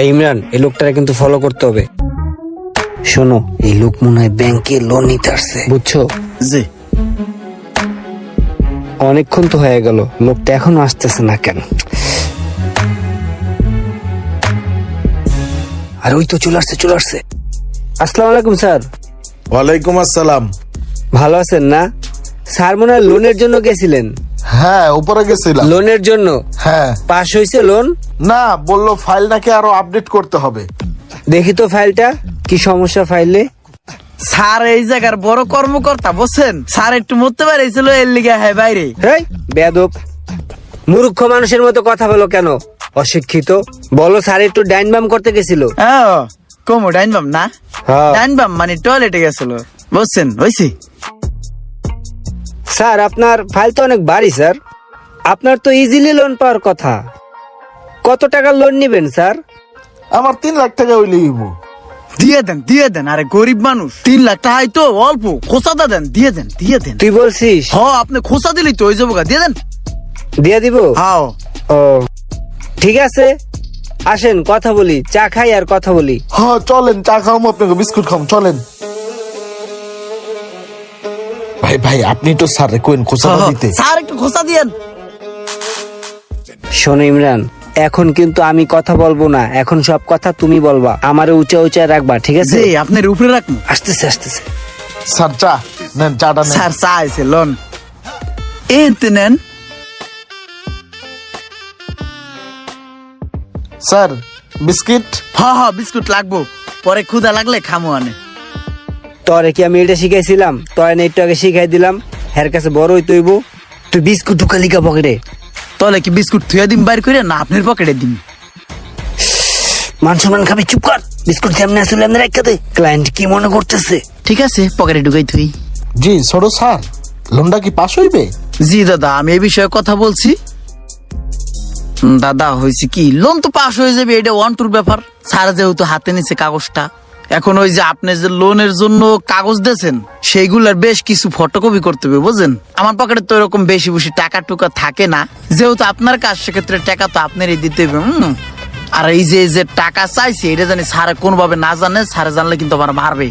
এই ইমরান এই লোকটারে কিন্তু ফলো করতে হবে। শোনো এই লোক মনে হয় ব্যাংকে লোন নিতে আসছে। বুঝছ? জি। অনেকক্ষণ তো হয়ে গেল লোকটা এখনও আসতেছে না কেন? আর ওই তো চলে আসছে চলে আসছে। আসসালামু আলাইকুম স্যার। ওয়ালাইকুম আসসালাম। ভালো আছেন না? স্যার মনে হয় লোনের জন্য গেছিলেন। হ্যাঁ উপরে গেছিলাম। লোনের জন্য? হ্যাঁ। পাস হয়েছে লোন? না বলল ফাইল নাকি আরও আপডেট করতে হবে। দেখি তো ফাইলটা কি সমস্যা ফাইলে? স্যার এই জায়গার বড় কর্মকর্তা বসেন স্যার একটু মরতে পারেছিল এর লিগে হ্যাঁ বাইরে। হেই বেয়াদব। মূর্খ মানুষের মতো কথা বলো কেন? অশিক্ষিত। বলো স্যার একটু ডাইন বাম করতে গেছিল। হ্যাঁ কমো ডাইন বাম না? হ্যাঁ। ডাইন বাম মানে টয়লেটে গেছিল বসছেন হয়েছি স্যার আপনার ফাইল তো অনেক বাড়ি স্যার। আপনার তো ইজিলি লোন পাওয়ার কথা। কত টাকা লোন নেবেন স্যার? আমার তিন লাখ টাকা ওই হইব। দিয়ে দেন দিয়ে দেন আরে গরিব মানুষ। তিন লাখ টাকাই তো অল্প খোসাটা দেন দিয়ে দেন দিয়ে দেন। তুই বলছিস? হ আপনি খোসা দিলি তো হয়ে যাব গা, দিয়ে দেন। দিয়ে দিব? হাও। ও ঠিক আছে। আসেন কথা বলি চা খাই আর কথা বলি। হ্যাঁ চলেন চা খাওয়াম আপনাকে বিস্কুট খাম চলেন। ভাই ভাই আপনি তো স্যার কোয়েন খোসা দিতে। স্যার একটু খোসা দিয়েন। শোনো ইমরান এখন কিন্তু আমি কথা বলব না। এখন সব কথা তুমি বলবা। আমারে উঁচা উঁচা রাখবা ঠিক আছে? জি আপনার উপরে রাখুন আসতেছে আসতেছে। স্যার চা নেন চাটা নেন। স্যার চা আছে লোন। এতে নেন। Sir biscuit? হ হ বিস্কুট লাগবো। পরে ক্ষুদা লাগলে খামো আনে। তরে কি আমি এটা শিখাইছিলাম? তরে না একটু আগে শিখাই দিলাম। হের কাছে বড়ই তৈব। তুই বিস্কুট ঢুকালিকা পকেটে। তাহলে কি বিস্কুট থুয়ে দিম বাইর করে না আপনার পকেটে দিম? মান সম্মান খাবি চুপ কর। বিস্কুট কেমনে আসলে রেখে দে। ক্লায়েন্ট কি মনে করতেছে? ঠিক আছে পকেটে ঢুকাই থুই। জি ছোট স্যার। লোনটা কি পাস হইবে? জি দাদা আমি এই বিষয়ে কথা বলছি। দাদা হয়েছে কি? লোন তো পাস হয়ে যাবে এটা ওয়ান টুর ব্যাপার। স্যার যেহেতু হাতে নিছে কাগজটা। এখন ওই যে আপনি যে লোনের জন্য কাগজ দিয়েছেন, সেইগুলার বেশ কিছু ফটোকপি করতে হবে বুঝেন আমার পকেটে তো এরকম বেশি বেশি টাকা টুকা থাকে না। যেহেতু আপনার কাজ, সেক্ষেত্রে টাকা তো আপনারই দিতে হবে, হুম। আর এই যে যে টাকা চাইছে, এটা জানি স্যার কোনোভাবে না জানে স্যার জানলে কিন্তু আমার মারবে।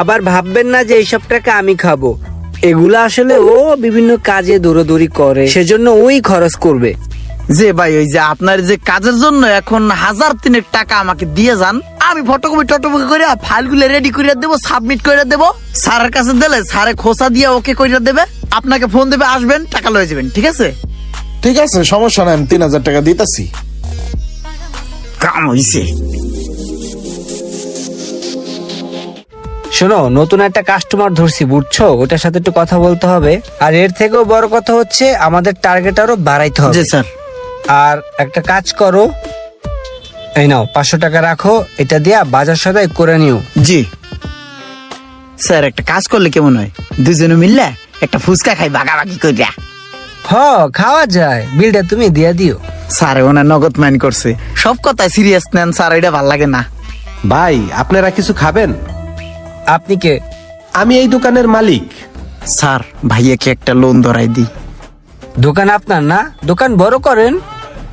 আবার ভাববেন না যে এইসব টাকা আমি খাব। এগুলা আসলে ও বিভিন্ন কাজে দৌড়াদৌড়ি করে, সেজন্য ওই খরচ করবে। যে ভাই ওই যে আপনার যে কাজের জন্য এখন হাজার তিনের টাকা আমাকে দিয়ে যান আমি ফটোকপি টটোকপি করে ফাইলগুলো রেডি করে দেবো সাবমিট করে দেবো। স্যারের কাছে দিলে স্যারে খোসা দিয়ে ওকে করে দেবে আপনাকে ফোন দেবে আসবেন টাকা লয়ে যাবেন ঠিক আছে? ঠিক আছে সমস্যা নাই আমি তিন হাজার টাকা দিতেছি। কাম হইছে। শোনো নতুন একটা কাস্টমার ধরছি বুঝছ? ওটার সাথে একটু কথা বলতে হবে। আর এর থেকেও বড় কথা হচ্ছে আমাদের টার্গেট আরও বাড়াইতে হবে। স্যার। আর একটা কাজ করো। এই নাও পাঁচশো টাকা রাখো এটা দিয়া বাজার সদাই করে নিও। জি। স্যার একটা কাজ করলে কেমন হয়? দুজনে মিললে একটা ফুচকা খাই বাগাবাগি করিয়া হ খাওয়া যায় বিলটা তুমি দিয়া দিও। স্যার ওনার নগদ মাইন করছে। সব কথা সিরিয়াস নেন স্যার এটা ভালো লাগে না। ভাই আপনারা কিছু খাবেন? আপনি কে? আমি এই দোকানের মালিক। স্যার ভাইয়াকে একটা লোন ধরাই দিই। দোকান আপনার না? দোকান বড় করেন।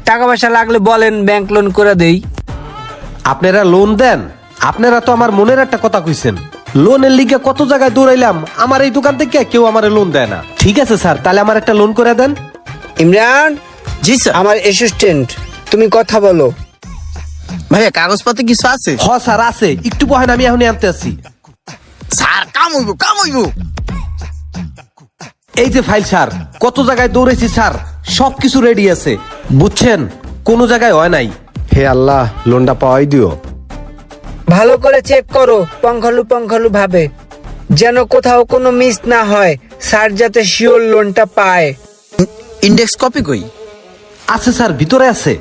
টাকা পয়সা লাগলে বলেন ব্যাংক লোন করে দেই। আপনারা লোন দেন? আপনারা তো আমার মনের একটা কথা কইছেন। লোনের লিগে কত জায়গায় দৌড়াইলাম? আমার এই দোকান থেকে কেউ আমার লোন দেয় না। ঠিক আছে স্যার তাহলে আমার একটা লোন করে দেন। ইমরান? জি স্যার। আমার অ্যাসিস্ট্যান্ট তুমি কথা বলো। ভাইয়া কাগজপত্র কিছু আছে? হ স্যার আছে। একটু বহেন আমি এখনই আনতে আসি। স্যার কাম হইব কাম হইব। এই যে ফাইল স্যার কত জায়গায় দৌড়েছি স্যার সব কিছু রেডি আছে। বুঝছেন? কোনো জায়গায় হয় নাই। হে আল্লাহ লোনটা পাওয়াই দিও। ভালো করে চেক করো পঙ্খালু পঙ্খালু ভাবে। যেন কোথাও কোনো মিস না হয় স্যার যাতে শিওর লোনটা পায়। ইন্ডেক্স কপি কই? আছে স্যার ভিতরে আছে।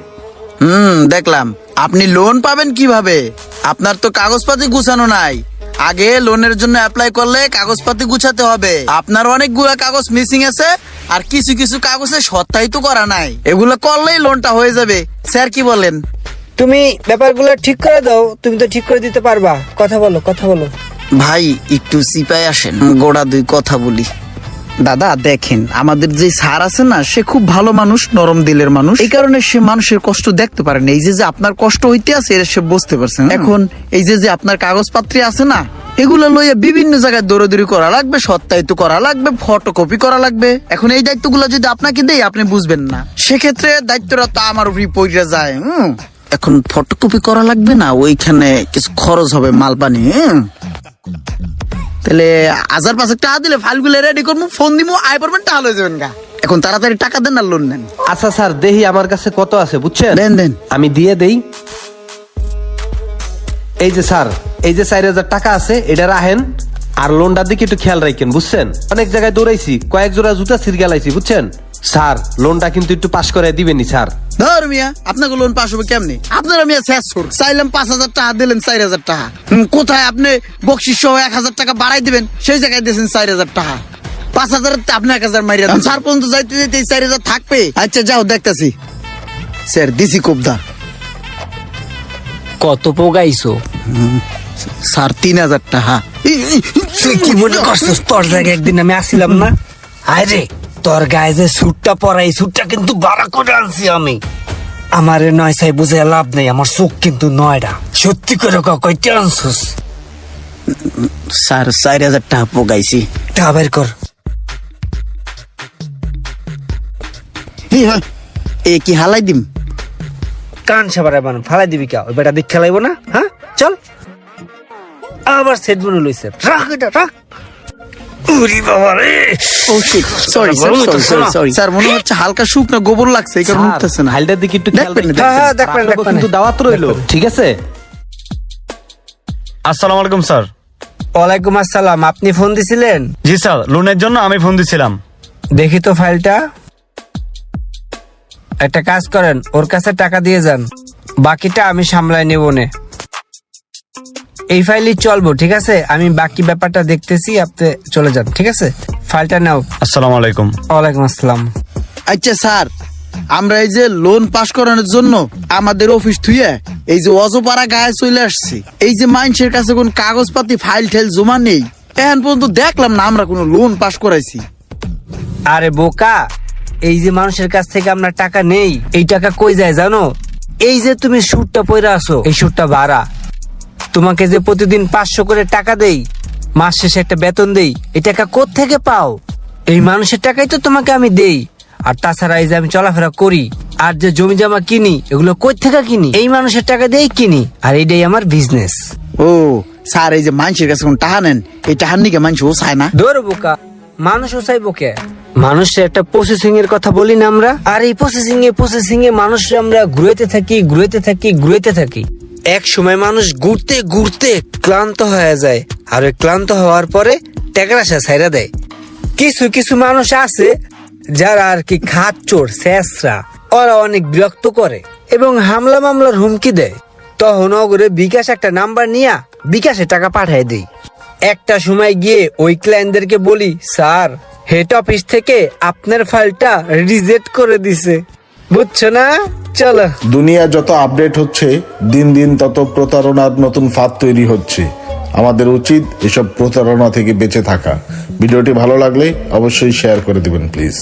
হুম দেখলাম। আপনি লোন পাবেন কীভাবে? আপনার তো কাগজপাতি গুছানো নাই। আগে লোনের জন্য অ্যাপ্লাই করলে কাগজপাতি গুছাতে হবে। আপনার অনেকগুলো কাগজ মিসিং আছে আর কিছু কিছু কাগজে সত্যায়িত করা নাই। এগুলো করলেই লোনটা হয়ে যাবে। স্যার কি বলেন? তুমি ব্যাপারগুলো ঠিক করে দাও তুমি তো ঠিক করে দিতে পারবা। কথা বলো কথা বলো। ভাই একটু সিপাই আসেন গোড়া দুই কথা বলি। দাদা দেখেন আমাদের যে স্যার আছে না সে খুব ভালো মানুষ নরম দিলের মানুষ। এই কারণে সে মানুষের কষ্ট দেখতে পারে না। এই যে যে আপনার কষ্ট হইতে আছে সে বুঝতে পারছে এখন এই যে যে আপনার কাগজপাত্রী আছে না এগুলো লইয়া বিভিন্ন জায়গায় দৌড়াদৌড়ি করা লাগবে সত্যায়িত করা লাগবে ফটোকপি করা লাগবে। এখন এই দায়িত্বগুলো যদি আপনাকে দেই আপনি বুঝবেন না। সেক্ষেত্রে দায়িত্বটা তো আমার উপরই পড়ে যায় হুম। এখন ফটোকপি করা লাগবে না ওইখানে কিছু খরচ হবে মাল পানি হুম। তাহলে হাজার পাঁচেক টাকা দিলে ফাইলগুলো রেডি করব ফোন দিব আয় পারবেন টাকা লয়ে যাবেন গা। এখন তাড়াতাড়ি টাকা দেন আর লোন নেন। আচ্ছা স্যার দেহি আমার কাছে কত আছে বুঝছেন? দেন দেন। আমি দিয়ে দেই। এই যে স্যার এই যে চার হাজার টাকা আছে এটা রাখেন আর লোনটার দিকে একটু খেয়াল রাখেন বুঝছেন? অনেক জায়গায় দৌড়াইছি কয়েক জোড়া জুতা সিরগালাইছি বুঝছেন? স্যার লোনটা কিন্তু একটু পাশ করে দিবেনি স্যার। ধর মিয়া আপনাকে লোন পাস হবে কেমনি? আপনারা মিয়া শেষ কর চাইলাম পাঁচ হাজার টাকা দিলেন চার হাজার টাকা। কোথায় আপনি বকশিস সহ এক হাজার টাকা বাড়াই দিবেন? সেই জায়গায় দিয়েছেন চার হাজার টাকা। পাঁচ হাজার আপনি এক হাজার মারিয়া দেন চার পর্যন্ত যাইতে যাইতে চার হাজার থাকবে। আচ্ছা যাও দেখতাছি। স্যার দিছি কোবদা কত পোগাইছো স্যার তিন হাজার টাকা। তুই কি মনে করছিস তোর জায়গায় একদিন আমি আসছিলাম না? আরে তোর গায়ে যে স্যুটটা পরাই স্যুটটা কিন্তু বাড়া করে আনছি আমি। আমারে নয় সাই বুঝে লাভ নেই আমার চোখ কিন্তু নয়টা সত্যি করে আনছিস? স্যার চার হাজার টাকা পোগাইছি। টাকা বের কর। হয়, এ কি হালাই দিম? কান সাবারে বান ফালাই দিবি কা? ওই বেটা দিক খেলাইবো না হ্যাঁ? চল। আবার সেট বনে লইছে। রাখ এটা রাখ। উরি বাবা রে। ও shit sorry sorry sorry sir মনে হচ্ছে হালকা শুকনো গোবর লাগছে এই কারণে উঠতেছে না। হাইলটার দিকে একটু খেয়াল রাখবেন। হ্যাঁ, দেখবেন, দেখবেন। কিন্তু দাওয়াত রইল। ঠিক আছে? আসসালামু আলাইকুম স্যার। ওয়ালাইকুম আসসালাম। আপনি ফোন দিছিলেন? জি স্যার লোনের জন্য আমি ফোন দিছিলাম। দেখি তো ফাইলটা। একটা কাজ করেন ওর কাছে টাকা দিয়ে যান। বাকিটা আমি সামলাই নেব নে। এই ফাইলই চলবো ঠিক আছে? আমি বাকি ব্যাপারটা দেখতেছি আপনি চলে যান ঠিক আছে? ফাইলটা নাও। আসসালামু আলাইকুম। ওয়ালাইকুম আসসালাম। আচ্ছা স্যার আমরা এই যে লোন পাস করানোর জন্য আমাদের অফিস থুয়ে এই যে অজপাড়া গায়ে চলে আসছি। এই যে মানুষের কাছে কোন কাগজপাতি ফাইল ঠাইল জমা নেই এখন পর্যন্ত দেখলাম না আমরা কোনো লোন পাস করাইছি। আরে বোকা এই যে মানুষের কাছ থেকে আমরা টাকা নেই এই টাকা কই যায় জানো? এই যে তুমি সুটটা পয়রা আছো এই সুটটা ভাড়া। তোমাকে যে প্রতিদিন পাঁচশো করে টাকা দেই মাস শেষে একটা বেতন দেই এই টাকা থেকে পাও? এই মানুষের টাকাই তো তোমাকে আমি দেই। আর তাছাড়া এই যে আমি চলাফেরা করি আর যে জমি জমা কিনি এগুলো কই থেকে কিনি? এই মানুষের টাকা দিয়েই কিনি আর এইটাই আমার বিজনেস ও স্যার এই যে মানুষের কাছে কোন টাকা নেন এই টাকার নিকে মানুষ ও চায় না? ধরো বোকা মানুষ ওসাই বোকে। মানুষের একটা প্রসেসিং এর কথা বলি না আমরা? আর এই প্রসেসিং এ প্রসেসিং এ মানুষ আমরা ঘুরেতে থাকি ঘুরেতে থাকি ঘুরেতে থাকি। এক সময় মানুষ ঘুরতে ঘুরতে ক্লান্ত হয়ে যায়, আর ওই ক্লান্ত হওয়ার পরে টেকার ছাইরা দেয়। কিছু কিছু মানুষ আছে যারা আর কি খাত চোর, শেষরা। ওরা অনেক বিরক্ত করে এবং হামলা মামলার হুমকি দেয়। তখন অগরে বিকাশ একটা নাম্বার নিয়া বিকাশে টাকা পাঠায় দেই একটা সময় গিয়ে ওই ক্লায়েন্টদেরকে বলি, স্যার, হেড অফিস থেকে আপনার ফাইলটা রিজেক্ট করে দিছে। বুঝছ না? চলো। দুনিয়া যত আপডেট হচ্ছে, দিন দিন তত প্রতারণার নতুন ফাঁদ তৈরি হচ্ছে। আমাদের উচিত এসব প্রতারণা থেকে বেঁচে থাকা। ভিডিওটি ভালো লাগলে অবশ্যই শেয়ার করে দিবেন প্লিজ